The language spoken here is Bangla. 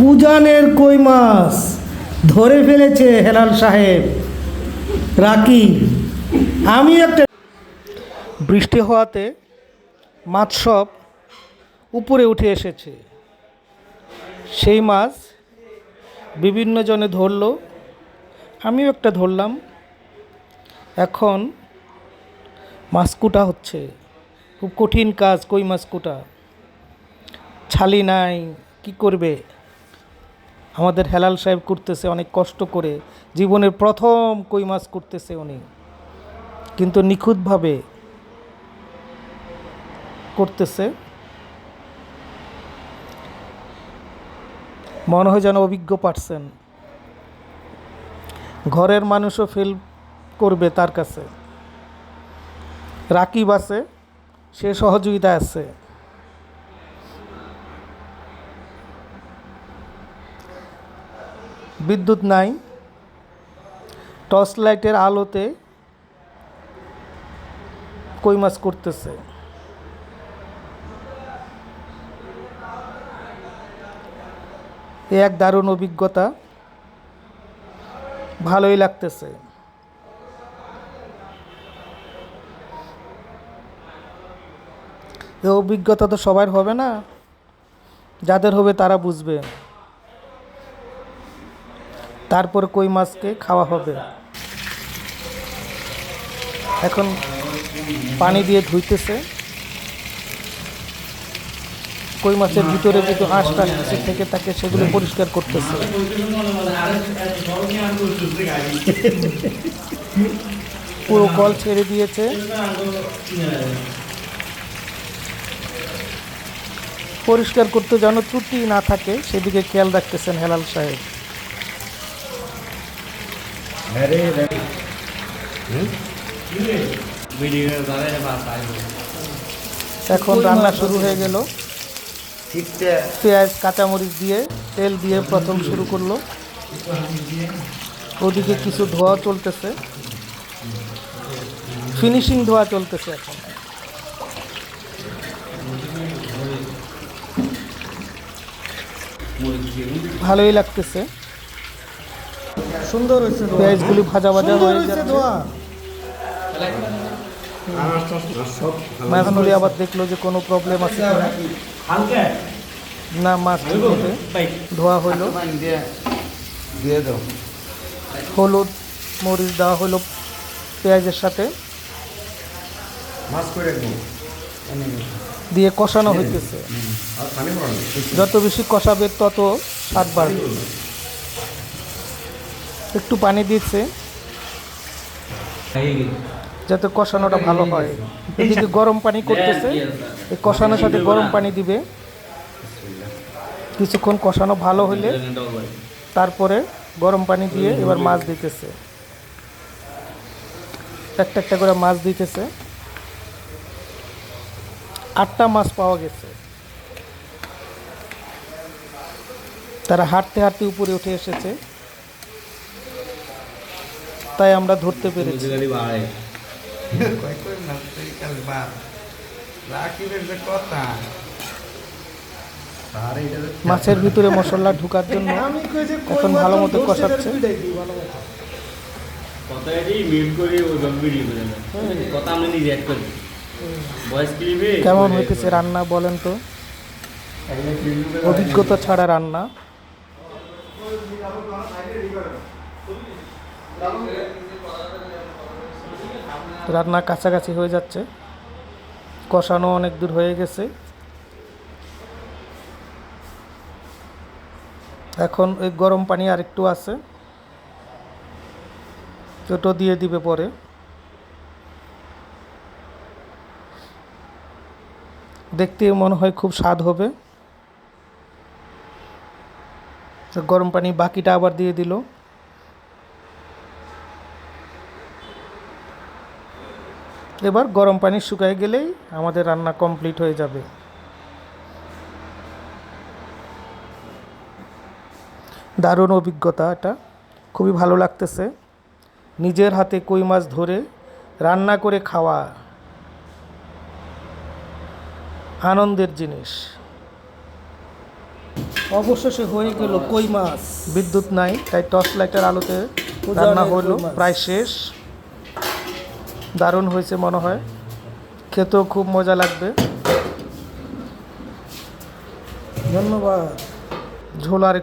উজানের কই মাছ? ধরে ফেলেছে হেলাল সাহেব। রাকি, আমি একটা বৃষ্টি হওয়াতে মাছ সব উপরে উঠে এসেছে। সেই মাছ বিভিন্ন জনে ধরলো। আমিও একটা ধরলাম। এখন মাছ কুটা হচ্ছে। খুব কঠিন কাজ কই মাছ কুটা ছালি নাই, কি করবে? আমাদের হেলাল সাহেব করতেছে, অনেক কষ্ট করে। জীবনের প্রথম কই মাছ করতেছে উনি। কিন্তু নিখুঁতভাবে করতেছে। মনে হয় যেন অভিজ্ঞ পারছেন। ঘরের মানুষও ফেল করবে তার কাছে। রাকিব আছে, সে সহযোগিতা আছে। বিদ্যুৎ নাই। টর্চ লাইটের আলোতে কই মাছ করতেছে? এ এক দারুণ অভিজ্ঞতা। ভালোই লাগতেছে। এ অভিজ্ঞতা তো সবার হবে না। যাদের হবে তারা বুঝবে। তারপর কই মাছকে খাওয়া হবে? এখন পানি দিয়ে ধুইতেছে। কই মাছের ভিতরে যদি আঁশ টাশ থেকে থাকে সেগুলো পরিষ্কার করতেছে। পুরো কল ছেড়ে দিয়েছে। পরিষ্কার করতে যেন ত্রুটি না থাকে, সেদিকে খেয়াল রাখতেছেন হেলাল সাহেব। এখন রান্না শুরু হয়ে গেল। পেঁয়াজ কাঁচামরিচ দিয়ে তেল দিয়ে প্রথম শুরু করল। ওদিকে কিছু ধোয়া চলতেছে। ফিনিশিং ধোয়া চলতেছে এখন। ভালোই লাগতেছে। সুন্দর হয়েছে পেঁয়াজগুলি ভাজা ভাজা হয়ে যাচ্ছে। মাছগুলি আবার দেখল যে কোনো প্রবলেম আছে। না। মাছ ধোয়া হলো দিয়ে। দাও। হলুদ মরিচ দেওয়া হলো পেঁয়াজের সাথে। মাছ করে রাখব। দিয়ে কষানো হইতেছে। আর পানি পড়ানো। যত বেশি কষাবে তত স্বাদ বাড়বে। একটু পানি দিচ্ছে। যাতে কষানোটা ভালো হয়। এদিকে গরম পানি করতেছে। এই কষানোর সাথে গরম পানি দিবে। কিছুক্ষণ কষানো ভালো হলে তারপরে গরম পানি দিয়ে এবার মাছ দিতেছে। একটা একটা করে মাছ দিতেছে। আটটা মাছ পাওয়া গেছে। তারা হাঁটতে হাঁটতে উপরে উঠে এসেছে। তাই আমরা ধরতে পেরেছি। মাছের ভিতরে মশলা ঢুকার জন্য এখন ভালো মতো কষাচ্ছে। কথা। মিউট করে ভিডিও কথা আমরা নিজে অ্যাড করি। কেমন হইতেছে রান্না বলেন তো? অভিজ্ঞতা ছাড়া রান্না। রান্না কাছাকাছি হয়ে যাচ্ছে। কষানো অনেক দূর হয়ে গেছে। এখন ওই গরম পানি আর একটু আছে। ওটো দিয়ে দিবে পরে। দেখতে মনে হয় খুব স্বাদ হবে। গরম পানি বাকিটা আবার দিয়ে দিল। এবার গরম পানি শুকায় গেলেই আমাদের রান্না কমপ্লিট হয়ে যাবে। দারুণ অভিজ্ঞতা এটা। খুবই ভালো লাগতেছে। নিজের হাতে কই মাছ ধরে রান্না করে খাওয়া আনন্দের জিনিস। অবশেষে হয়ে গেল কই মাছ। বিদ্যুৎ নাই তাই টর্চ লাইটের আলোতে রান্না হলো প্রায় শেষ। দারুণ হয়েছে মনে হয়। খেতেও খুব মজা লাগবে। ধন্যবাদ। ঝোল আর